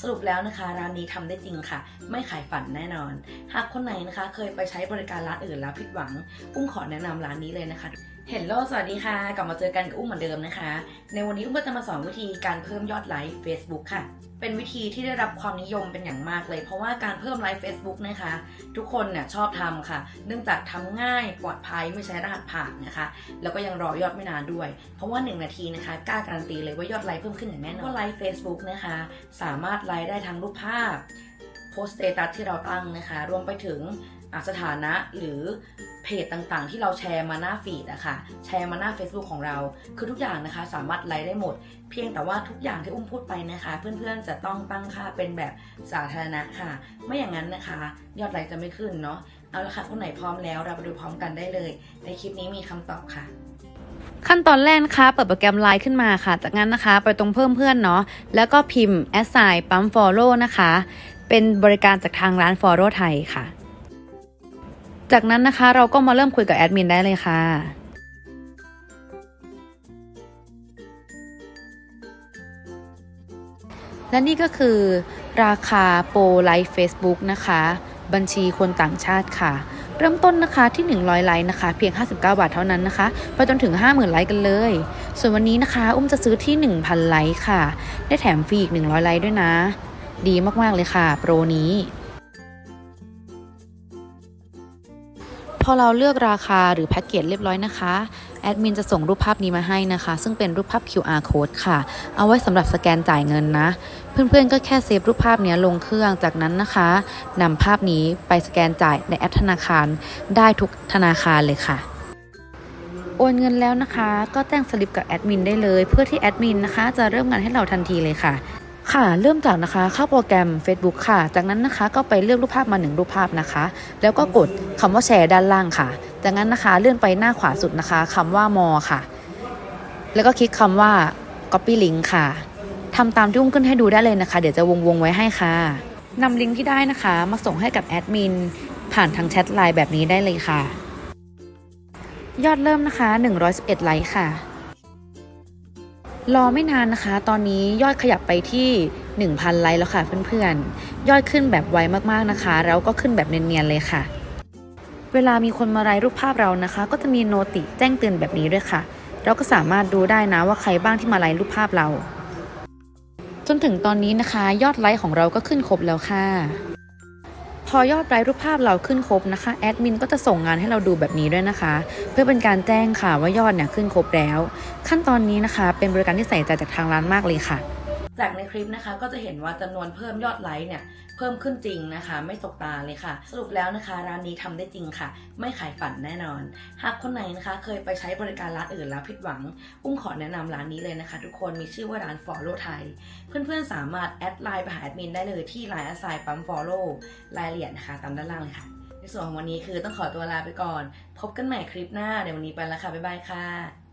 สรุปแล้วนะคะร้านนี้ทำได้จริงค่ะ ไม่ขายฝันแน่นอน หากคนไหนนะคะ เคยไปใช้บริการร้านอื่นแล้วผิดหวัง อุ้มขอแนะนำร้านนี้เลยนะคะเห็นโลสวัสดีค่ะ กลับมาเจอกันกับอุ้มเหมือนเดิมนะคะ ในวันนี้อุ้มก็จะมาสอนวิธีการเพิ่มยอดไลค์ Facebook ค่ะเป็นวิธีที่ได้รับความนิยมเป็นอย่างมากเลย เพราะว่าการเพิ่มไลค์ Facebook นะคะ ทุกคนเนี่ยชอบทำค่ะ เนื่องจากทำง่ายปลอดภัยไม่ใช้รหัสผ่านนะคะ แล้วก็ยังรอยอดไม่นานด้วย เพราะว่า 1 นาทีนะคะกล้าการันตีเลยว่ายอดไลค์เพิ่มขึ้นอย่างแน่นอนไลค์ Facebook นะคะ สามารถไลค์ได้ทั้งรูปภาพโพสต์สเตตัสที่เราตั้งนะคะ รวมไปถึงอสถานะหรือ เพจต่างๆ ที่เราแชร์มาหน้าฟีดอะคะแชร์มาหน้า Facebook ของเรา คือทุกอย่างนะคะสามารถไลค์ได้หมด เพียงแต่ว่าทุกอย่างที่อุ้มพูดไปนะคะ เพื่อนๆจะต้องตั้งค่าเป็นแบบสาธารณะค่ะ ไม่อย่างนั้นนะคะ ยอดไลค์จะไม่ขึ้นเนาะเอาละค่ะคนไหนพร้อมแล้วเราไปดูพร้อมกันได้เลย ในคลิปนี้มีคำตอบค่ะขั้นตอนแรกนะคะ เปิดโปรแกรม Line ขึ้นมาค่ะ จากนั้นนะคะ ไปตรงเพิ่มเพื่อนเนาะ แล้วก็พิมพ์ assign ปั๊ม follow นะคะ เป็นบริการจากทางร้าน follow ไทยค่ะ จากนั้นนะคะเราก็มาเริ่มคุยกับแอดมินได้เลยค่ะและนี่ก็คือ ราคาโปรไลฟ์ Facebook นะคะ บัญชีคนต่างชาติค่ะ เริ่มต้นนะคะที่ 100 ไลค์นะคะ เพียง 59 บาทเท่านั้นนะคะ ไปจนถึง 50,000 ไลค์กันเลย ส่วนวันนี้นะคะ อุ้มจะซื้อที่ 1,000 ไลค์ค่ะ ได้แถมฟรีอีก 100 ไลค์ด้วยนะ ดีมาก ๆ เลยค่ะ โปรนี้ พอเราเลือกราคาหรือแพ็กเกจเรียบร้อยนะคะ แอดมินจะส่งรูปภาพนี้มาให้นะคะ ซึ่งเป็นรูปภาพ QR code ค่ะ เอาไว้สำหรับสแกนจ่ายเงินนะ เพื่อนๆ ก็แค่เซฟรูปภาพนี้ลงเครื่อง จากนั้นนะคะนำภาพนี้ไปสแกนจ่ายในแอปธนาคาร ได้ทุกธนาคารเลยค่ะโอนเงินแล้วนะคะ ก็แจ้งสลิปกับแอดมินได้เลย เพื่อที่แอดมินนะคะ จะเริ่มงานให้เราทันทีเลยค่ะ ค่ะเริ่มจากนะคะเข้าโปรแกรม Facebook ค่ะ จากนั้นนะคะก็ไปเลือกรูปภาพมาหนึ่งรูปภาพนะคะ แล้วก็กดคำว่าแชร์ด้านล่างค่ะ จากนั้นนะคะเลื่อนไปหน้าขวาสุดนะคะคำว่ามอค่ะ แล้วก็คลิกคำว่า copy link ค่ะทำตามที่อุ้มขึ้นให้ดูได้เลยนะคะ เดี๋ยวจะวงวงไว้ให้ค่ะนำลิงก์ที่ได้นะคะ มาส่งให้กับแอดมินผ่านทางแชทไลน์แบบนี้ได้เลยค่ะ ยอดเริ่มนะคะ 111ไลค์ค่ะ รอไม่นานนะคะ ตอนนี้ยอดขยับไปที่ 1,000 ไลค์แล้วค่ะเพื่อนๆ ยอดขึ้นแบบไวมากๆนะคะ แล้วก็ขึ้นแบบเนียนๆเลยค่ะ เวลามีคนมาไลค์รูปภาพเรานะคะ ก็จะมีโนติแจ้งเตือนแบบนี้ด้วยค่ะ เราก็สามารถดูได้นะว่าใครบ้างที่มาไลค์รูปภาพเรา จนถึงตอนนี้นะคะ ยอดไลค์ของเราก็ขึ้นครบแล้วค่ะ พอยอดไลค์รูปภาพเราขึ้นครบนะคะแอดมินก็จะส่งงานให้เราดูแบบนี้ด้วยนะคะ เพื่อเป็นการแจ้งค่ะว่ายอดเนี่ยขึ้นครบแล้ว ขั้นตอนนี้นะคะ เป็นบริการที่ใส่ใจจากทางร้านมากเลยค่ะ จากในคลิปนะคะก็จะเห็นว่าจำนวนเพิ่มยอดไลค์เนี่ยเพิ่มขึ้นจริงนะคะ ไม่ตกตาเลยค่ะ สรุปแล้วนะคะ ร้านนี้ทำได้จริงค่ะ ไม่ขายฝันแน่นอน หากคนไหนนะคะ เคยไปใช้บริการร้านอื่นแล้วผิดหวัง อุ้มขอแนะนำร้านนี้เลยนะคะ ทุกคนมีชื่อว่าร้าน Follow ไทยเพื่อนๆสามารถแอดไลน์ไปหาแอดมินได้เลยที่ไลน์ assign ปั๊ม Follow รายละเอียดนะคะตามด้านล่างเลยค่ะในส่วนของวันนี้คือต้องขอตัวลาไปก่อน พบกันใหม่คลิปหน้าเดี๋ยววันนี้ไปแล้วค่ะบ๊ายบายค่ะ